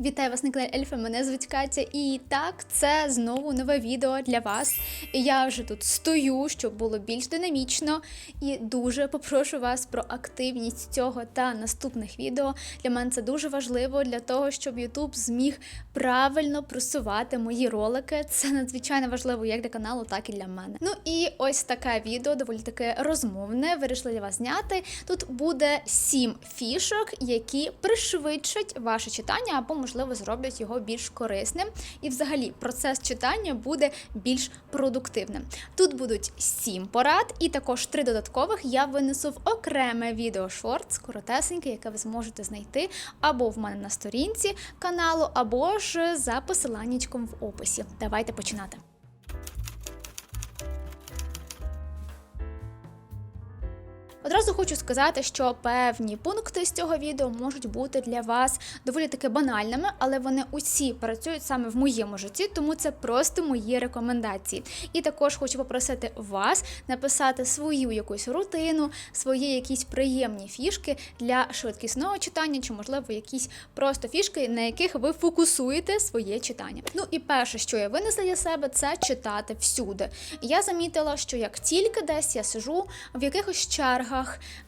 Вітаю вас на каналі Ельфа, мене звуть Катя. І так, це знову нове відео для вас. Я вже тут стою, щоб було більш динамічно. І дуже попрошу вас про активність цього та наступних відео. Для мене це дуже важливо для того, щоб YouTube зміг правильно просувати мої ролики. Це надзвичайно важливо як для каналу, так і для мене. Ну і ось таке відео, доволі таке розмовне. Вирішила для вас зняти. Тут буде сім фішок, які пришвидшать ваше читання або, можливо, зроблять його більш корисним. І, взагалі, процес читання буде більш продуктивним. Тут будуть сім порад, і також три додаткових я винесу в окреме відео шорт, коротесеньке, яке ви зможете знайти або в мене на сторінці каналу, або ж за посиланнячком в описі. Давайте починати. Одразу хочу сказати, що певні пункти з цього відео можуть бути для вас доволі таки банальними, але вони усі працюють саме в моєму житті, тому це просто мої рекомендації. І також хочу попросити вас написати свою якусь рутину, свої якісь приємні фішки для швидкісного читання, чи, можливо, якісь просто фішки, на яких ви фокусуєте своє читання. Ну і перше, що я винесла для себе, це читати всюди. Я замітила, що як тільки десь я сижу в якихось чергах,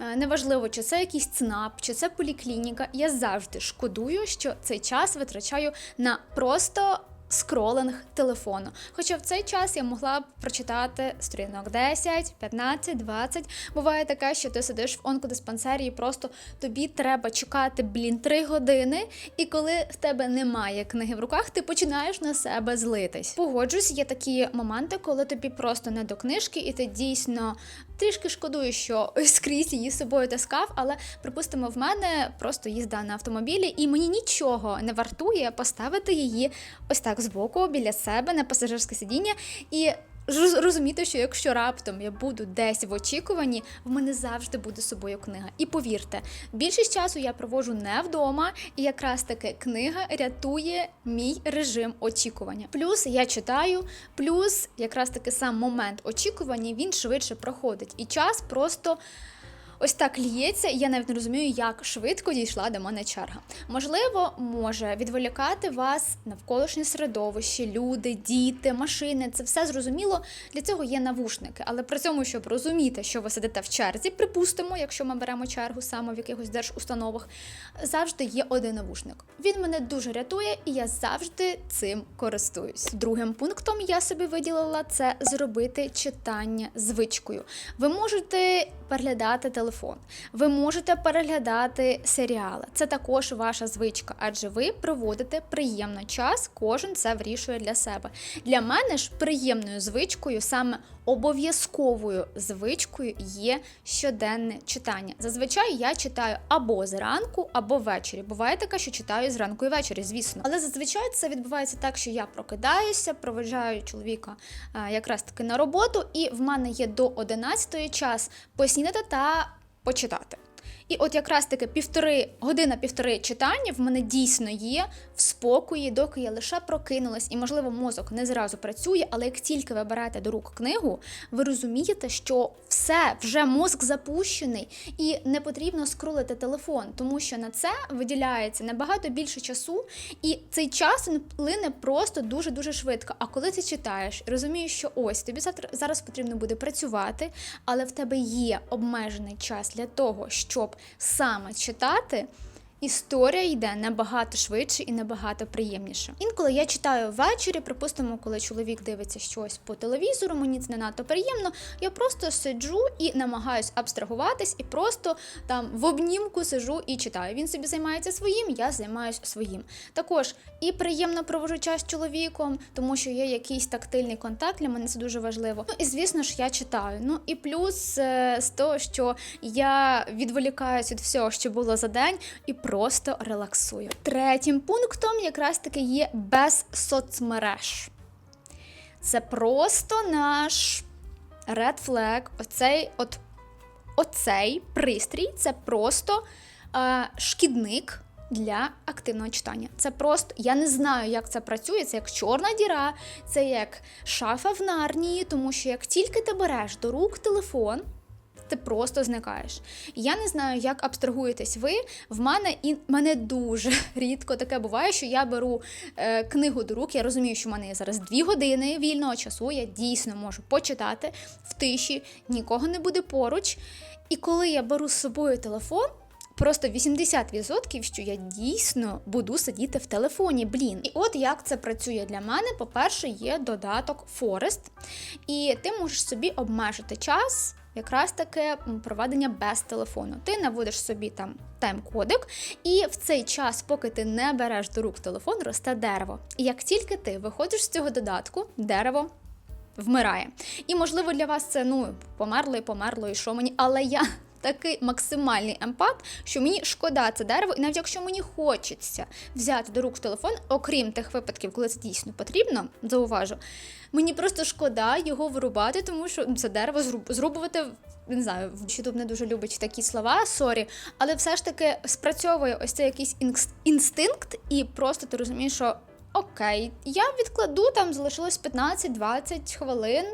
е, неважливо, чи це якийсь ЦНАП, чи це поліклініка, я завжди шкодую, що цей час витрачаю на просто. Скролинг телефону. Хоча в цей час я могла б прочитати сторінок 10, 15, 20. Буває таке, що ти сидиш в онкодиспансері і просто тобі треба чекати, блін, 3 години. І коли в тебе немає книги в руках, ти починаєш на себе злитись. Погоджусь, є такі моменти, коли тобі просто не до книжки, і ти дійсно трішки шкодую, що скрізь її з собою таскав, але припустимо, в мене просто їзда на автомобілі, і мені нічого не вартує поставити її ось так збоку біля себе на пасажирське сидіння і. Роз- Розуміти, що якщо раптом я буду десь в очікуванні, в мене завжди буде з собою книга. І повірте, більшість часу я проводжу не вдома, і якраз таки книга рятує мій режим очікування. Плюс я читаю, плюс якраз таки сам момент очікування він швидше проходить, і час просто. Ось так ліється, і я навіть не розумію, як швидко дійшла до мене черга. Можливо, може відволікати вас навколишнє середовище, люди, діти, машини. Це все зрозуміло. Для цього є навушники. Але при цьому, щоб розуміти, що ви сидите в черзі, припустимо, якщо ми беремо чергу саме в якихось держустановах, завжди є один навушник. Він мене дуже рятує, і я завжди цим користуюсь. Другим пунктом я собі виділила це зробити читання звичкою. Ви можете переглядати телефон, ви можете переглядати серіали. Це також ваша звичка, адже ви проводите приємно час, кожен це вирішує для себе. Для мене ж приємною звичкою, саме обов'язковою звичкою є щоденне читання. Зазвичай я читаю або зранку, або ввечері. Буває таке, що читаю зранку і ввечері, звісно. Але зазвичай це відбувається так, що я прокидаюся, проведжаю чоловіка е, якраз таки на роботу, і в мене є до 11 час поснідати та почитати. І от якраз таки півтори година-півтори читання в мене дійсно є в спокої, доки я лише прокинулась, і можливо мозок не зразу працює, але як тільки ви берете до рук книгу, ви розумієте, що все вже мозк запущений, і не потрібно скролити телефон, тому що на це виділяється набагато більше часу, і цей час він плине просто дуже дуже швидко. А коли ти читаєш, розумієш, що ось тобі завтра зараз потрібно буде працювати, але в тебе є обмежений час для того, щоб саме читати. Історія йде набагато швидше і набагато приємніше. Інколи я читаю ввечері, припустимо, коли чоловік дивиться щось по телевізору, мені це не надто приємно. Я просто сиджу і намагаюсь абстрагуватись, і просто там в обнімку сижу і читаю. Він собі займається своїм, я займаюсь своїм. Також і приємно проводжу час з чоловіком, тому що є якийсь тактильний контакт, для мене це дуже важливо. Ну і звісно ж, я читаю. Ну і плюс е, з того, що я відволікаюсь від всього, що було за день, і просто релаксую. Третім пунктом якраз таки є без соцмереж. Це просто наш red flag, оцей от оцей пристрій це просто е, шкідник для активного читання. Це просто я не знаю, як це працює. Це як чорна діра, це як шафа в нарнії, тому що як тільки ти береш до рук телефон. Ти просто зникаєш. Я не знаю, як абстрагуєтесь ви. В мене і мене дуже рідко таке буває, що я беру е, книгу до рук. Я розумію, що в мене є зараз дві години вільного часу. Я дійсно можу почитати в тиші, нікого не буде поруч. І коли я беру з собою телефон. Просто 80%, що я дійсно буду сидіти в телефоні. Блін. І от як це працює для мене. По-перше, є додаток Forest, і ти можеш собі обмежити час. Якраз таке проведення без телефону. Ти наводиш собі там тайм-кодик, і в цей час, поки ти не береш до рук телефон, росте дерево. І як тільки ти виходиш з цього додатку, дерево вмирає. І можливо для вас це ну померло і померло, і що мені, але я такий максимальний емпат, що мені шкода це дерево, і навіть якщо мені хочеться взяти до рук телефон, окрім тих випадків, коли це дійсно потрібно, зауважу, мені просто шкода його вирубати, тому що це дерево зрубувати. Не знаю, YouTube не дуже любить такі слова, сорі, але все ж таки спрацьовує ось цей якийсь інстинкт, і просто ти розумієш, що окей, я відкладу там, залишилось 15-20 хвилин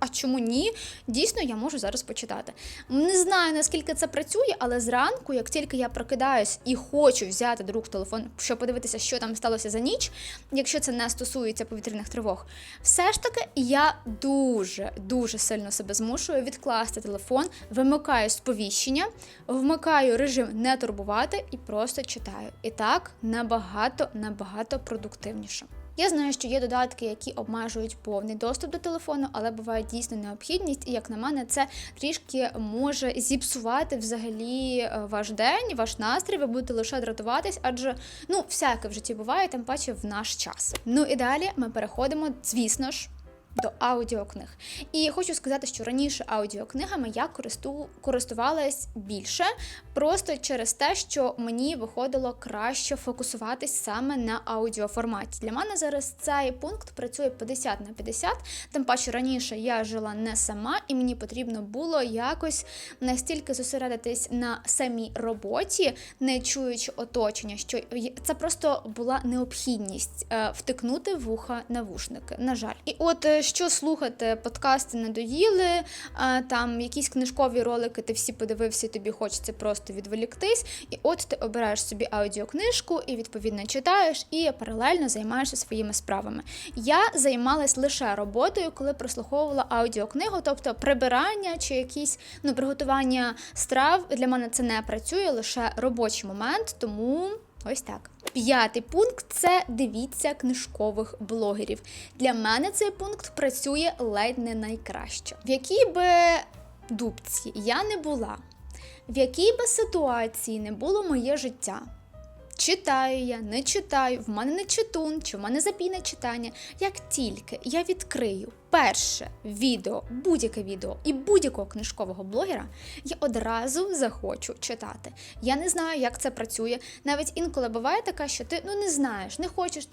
а чому ні? Дійсно, я можу зараз почитати. Не знаю, наскільки це працює, але зранку, як тільки я прокидаюсь і хочу взяти до рук телефон, щоб подивитися, що там сталося за ніч, якщо це не стосується повітряних тривог, все ж таки я дуже дуже сильно себе змушую відкласти телефон, вимикаю сповіщення, вмикаю режим не турбувати і просто читаю. І так набагато набагато продуктивніше. Я знаю, що є додатки, які обмежують повний доступ до телефону, але буває дійсно необхідність, і як на мене, це трішки може зіпсувати взагалі е, ваш день, ваш настрій. Ви будете лише дратуватись, адже ну всяке в житті буває, тим паче в наш час. Ну і далі ми переходимо, звісно ж до аудіокниг. І хочу сказати, що раніше аудіокнигами я користу, користувалась більше, просто через те, що мені виходило краще фокусуватись саме на аудіоформаті. Для мене зараз цей пункт працює 50 на 50, тим паче раніше я жила не сама, і мені потрібно було якось настільки зосередитись на самій роботі, не чуючи оточення, що це просто була необхідність е, втикнути вуха навушники. На жаль, і от е, що слухати, подкасти надоїли, там якісь книжкові ролики, ти всі подивився, тобі хочеться просто відволіктись. І от ти обираєш собі аудіокнижку і відповідно читаєш, і паралельно займаєшся своїми справами. Я займалась лише роботою, коли прослуховувала аудіокнигу, тобто прибирання чи якісь ну, приготування страв для мене це не працює, лише робочий момент, тому. Ось так. П'ятий пункт це дивіться книжкових блогерів. Для мене цей пункт працює ледь не найкраще. В якій би дубці я не була, в якій би ситуації не було моє життя. Читаю я, не читаю, в мене не читун, чи в мене запійне читання. Як тільки я відкрию перше відео, будь-яке відео і будь-якого книжкового блогера, я одразу захочу читати. Я не знаю, як це працює. Навіть інколи буває така, що ти ну не знаєш, не хочеш,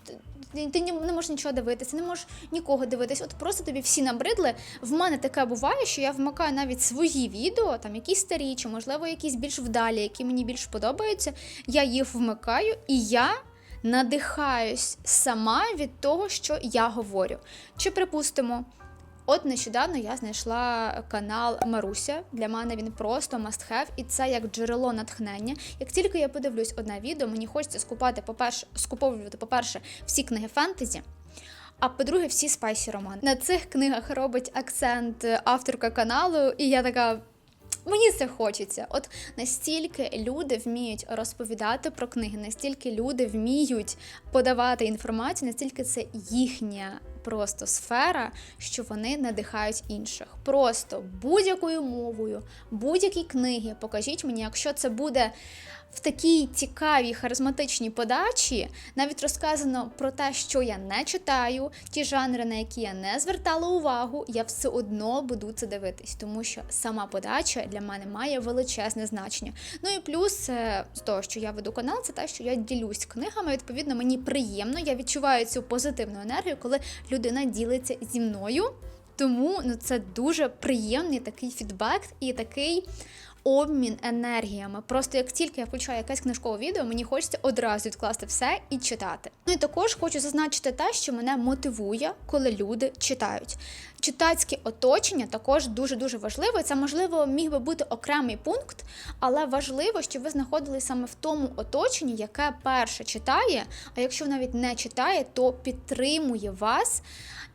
ти, не можеш нічого дивитися, не можеш нікого дивитись. От просто тобі всі набридли. В мене таке буває, що я вмикаю навіть свої відео, там якісь старі, чи можливо якісь більш вдалі, які мені більш подобаються. Я їх вмикаю і я надихаюсь сама від того, що я говорю. Чи припустимо? От нещодавно я знайшла канал Маруся. Для мене він просто must have, і це як джерело натхнення. Як тільки я подивлюсь одне відео, мені хочеться скупати, по-перше, скуповувати, по-перше, всі книги фентезі. А по-друге, всі спайсі романи. На цих книгах робить акцент авторка каналу, і я така. Мені це хочеться. От настільки люди вміють розповідати про книги, настільки люди вміють подавати інформацію, настільки це їхня просто сфера, що вони надихають інших. Просто будь-якою мовою, будь-які книги, покажіть мені, якщо це буде в такій цікавій харизматичній подачі навіть розказано про те, що я не читаю, ті жанри, на які я не звертала увагу, я все одно буду це дивитись, тому що сама подача для мене має величезне значення. Ну і плюс е, з того, що я веду канал, це те, що я ділюсь книгами. Відповідно, мені приємно, я відчуваю цю позитивну енергію, коли людина ділиться зі мною. Тому ну це дуже приємний такий фідбек і такий обмін енергіями. Просто як тільки я включаю якесь книжкове відео, мені хочеться одразу відкласти все і читати. Ну і також хочу зазначити те, що мене мотивує, коли люди читають. Читацьке оточення також дуже дуже важливо. Це можливо міг би бути окремий пункт, але важливо, щоб ви знаходились саме в тому оточенні, яке перше читає. А якщо навіть не читає, то підтримує вас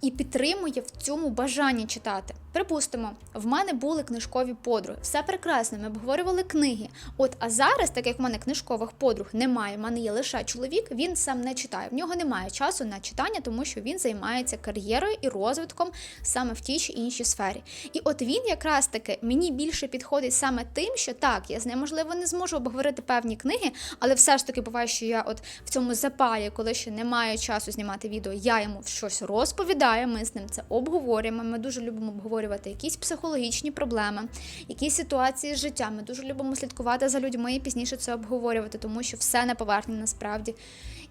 і підтримує в цьому бажанні читати. Припустимо, в мене були книжкові подруги. Все прекрасно, ми обговорювали книги. От а зараз, так як в мене книжкових подруг немає, в мене є лише чоловік, він сам не читає. В нього немає часу на читання, тому що він займається кар'єрою і розвитком саме в тій чи іншій сфері. І от він якраз таки мені більше підходить саме тим, що так, я з ним можливо не зможу обговорити певні книги, але все ж таки буває, що я от в цьому запалі, коли ще немає часу знімати відео, я йому щось розповідаю. Ми з ним це обговорюємо. Ми дуже любимо обговорювати якісь психологічні проблеми, якісь ситуації з життя. Ми дуже любимо слідкувати за людьми і пізніше це обговорювати, тому що все на поверхні насправді.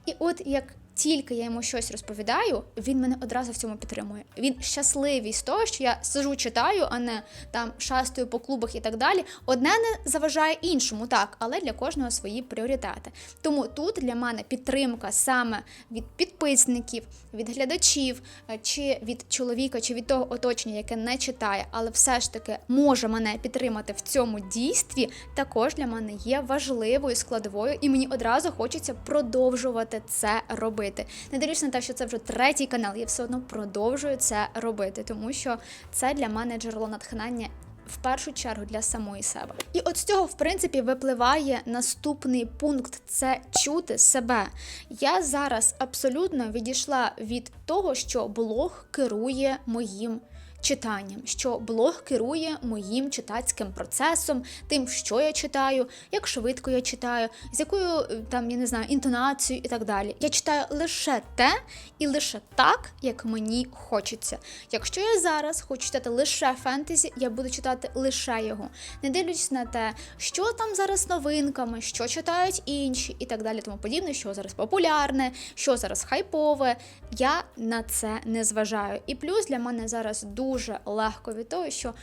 І от як тільки я йому щось розповідаю, він мене одразу в цьому підтримує. Він щасливий з того, що я сижу, читаю, а не там шастую по клубах і так далі. Одне не заважає іншому, так, але для кожного свої пріоритети. Тому тут для мене підтримка саме від підписників, від глядачів, е, чи від чоловіка, чи від того оточення, яке не читає, але все ж таки може мене підтримати в цьому дійстві, також для мене є важливою складовою, і мені одразу хочеться продовжувати це робити. Не дивлячись на те, що це вже третій канал, я все одно продовжую це робити, тому що це для мене джерело натхнення. В першу чергу для самої себе, і от з цього, в принципі, випливає наступний пункт це чути себе. Я зараз абсолютно відійшла від того, що блог керує моїм читанням, що блог керує моїм читацьким процесом, тим, що я читаю, як швидко я читаю, з якою е, там я не знаю інтонацією і так далі. Я читаю лише те і лише так, як мені хочеться. Якщо я зараз хочу читати лише фентезі, я буду читати лише його, не дивлячись на те, що там зараз новинками, що читають інші, і так далі, тому подібне, що зараз популярне, що зараз хайпове. Я на це не зважаю. І плюс для мене зараз дуже дуже легко від того, що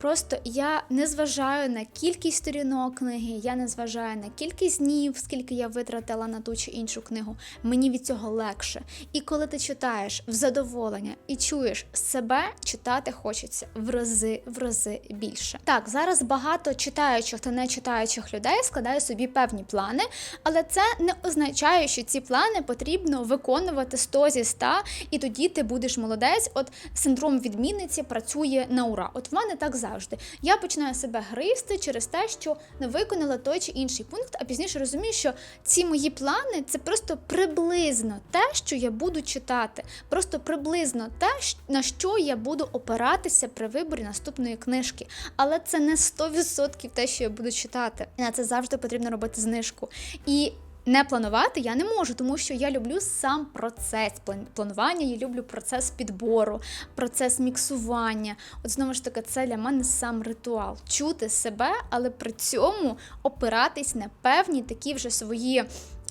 Просто я не зважаю на кількість сторінок книги, я не зважаю на кількість днів, скільки я витратила на ту чи іншу книгу. Мені від цього легше. І коли ти читаєш в задоволення і чуєш себе, читати хочеться в рази в рази більше. Так, зараз багато читаючих та не читаючих людей складають собі певні плани, але це не означає, що ці плани потрібно виконувати 100 зі 100, і тоді ти будеш молодець. От синдром відмінниці працює на ура. От в мене так зараз завжди. Я починаю себе гризти через те, що не виконала той чи інший пункт, а пізніше розумію, що ці мої плани це просто приблизно те, що я буду читати. Просто приблизно те, на що я буду опиратися при виборі наступної книжки. Але це не 100% те, що я буду читати. На це завжди потрібно робити знижку. І не планувати я не можу, тому що я люблю сам процес планування, я люблю процес підбору, процес міксування. От знову ж таки, це для мене сам ритуал. Чути себе, але при цьому опиратись на певні такі вже свої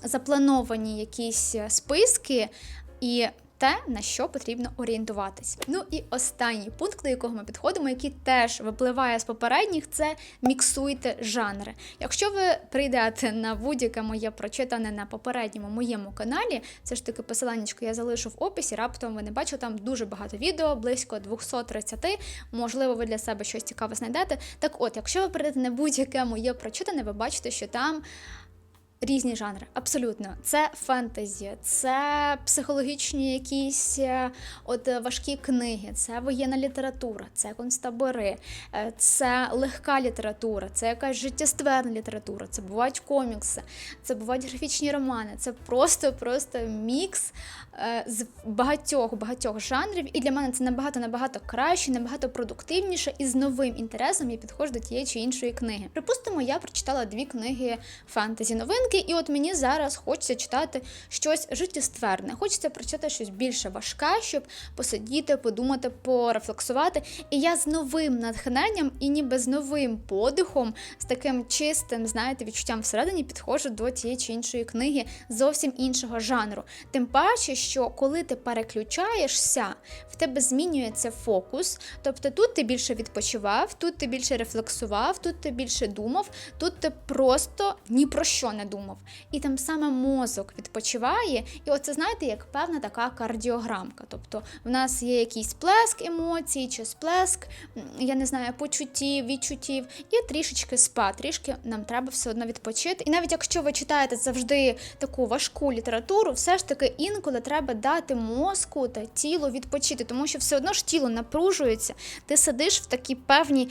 заплановані якісь списки. І те, на що потрібно орієнтуватись. Ну і останній пункт, до якого ми підходимо, який теж випливає з попередніх, це міксуйте жанри. Якщо ви прийдете на будь-яке моє прочитане на попередньому моєму каналі, це ж таки посиланнячко я залишу в описі, раптом ви не бачите, там дуже багато відео, близько 230, можливо, ви для себе щось цікаве знайдете. Так от, якщо ви прийдете на будь-яке моє прочитане, ви бачите, що там Різні жанри, абсолютно. Це фентезі, це психологічні якісь е, от е, важкі книги, це воєнна література, це концтабори, е, це легка література, це якась життєстверна література, це бувають комікси, це бувають графічні романи. Це просто-просто мікс з багатьох багатьох жанрів. І для мене це набагато набагато краще, набагато продуктивніше і з новим інтересом я підходжу до тієї чи іншої книги. Припустимо, я прочитала дві книги фентезі новинки, і от мені зараз хочеться читати щось життєстверне. Хочеться прочитати щось більше важке, щоб посидіти, подумати, порефлексувати. І я з новим натхненням і ніби з новим подихом, з таким чистим, знаєте, відчуттям всередині підходжу до тієї чи іншої книги зовсім іншого жанру. Тим паче, що коли ти переключаєшся, в тебе змінюється фокус. Тобто тут ти більше відпочивав, тут ти більше рефлексував, тут ти більше думав, тут ти просто ні про що не думав. І тим самим мозок відпочиває. І оце знаєте, як певна така кардіограмка. Тобто в нас є якийсь сплеск емоцій чи сплеск, я не знаю, почуттів, відчуттів, і трішечки спа, трішки нам треба все одно відпочити. І навіть якщо ви читаєте завжди таку важку літературу, все ж таки інколи треба дати мозку та тілу відпочити, тому що все одно ж тіло напружується. Ти сидиш в такій певній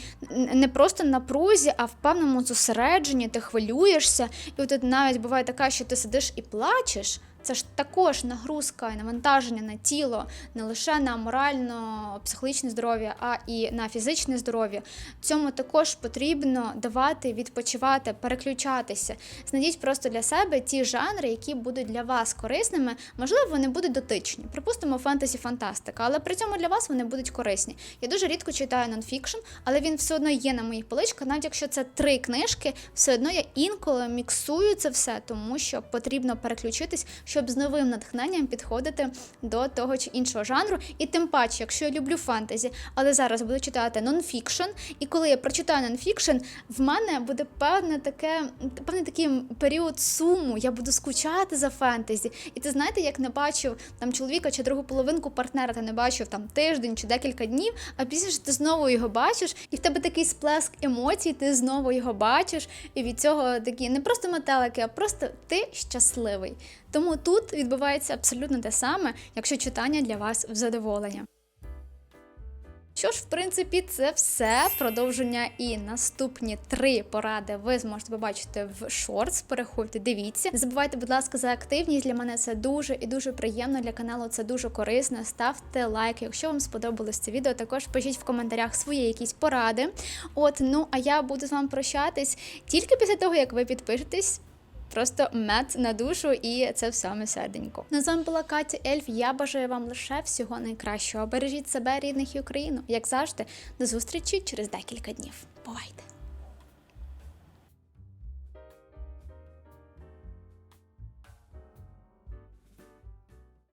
не просто напрузі, а в певному зосередженні, ти хвилюєшся, і от навіть буває така, що ти сидиш і плачеш. Це ж також нагрузка і навантаження на тіло, не лише на морально-психологічне здоров'я, а і на фізичне здоров'я. Цьому також потрібно давати відпочивати, переключатися. Знайдіть просто для себе ті жанри, які будуть для вас корисними. Можливо, вони будуть дотичні. Припустимо, фентезі фантастика, але при цьому для вас вони будуть корисні. Я дуже рідко читаю нонфікшн, але він все одно є на моїх поличках. Навіть якщо це три книжки, все одно я інколи міксую це все, тому що потрібно переключитись, щоб з новим натхненням підходити до того чи іншого жанру. І тим паче, якщо я люблю фентезі, але зараз буду читати нонфікшн, і коли я прочитаю нонфікшн, в мене буде певне таке, певний такий період суму. Я буду скучати за фентезі. І ти знаєте, як не бачив там чоловіка чи другу половинку партнера, ти не бачив там тиждень чи декілька днів, а пізніше ти знову його бачиш, і в тебе такий сплеск емоцій, ти знову його бачиш, і від цього такі не просто метелики, а просто ти щасливий. Тому тут відбувається абсолютно те саме, якщо читання для вас в задоволення. Що ж, в принципі, це все. Продовження і наступні три поради ви зможете побачити в шортс. Переходьте, дивіться. Не забувайте, будь ласка, за активність. Для мене це дуже і дуже приємно. Для каналу це дуже корисно. Ставте лайк, якщо вам сподобалось це відео. Також пишіть в коментарях свої якісь поради. От, ну а я буду з вами прощатись тільки після того, як ви підпишетесь. Просто мед на душу, і це в саме серденько. На вами була Катя Ельф. Я бажаю вам лише всього найкращого. Бережіть себе, рідних і Україну. Як завжди, до зустрічі через декілька днів. Бувайте!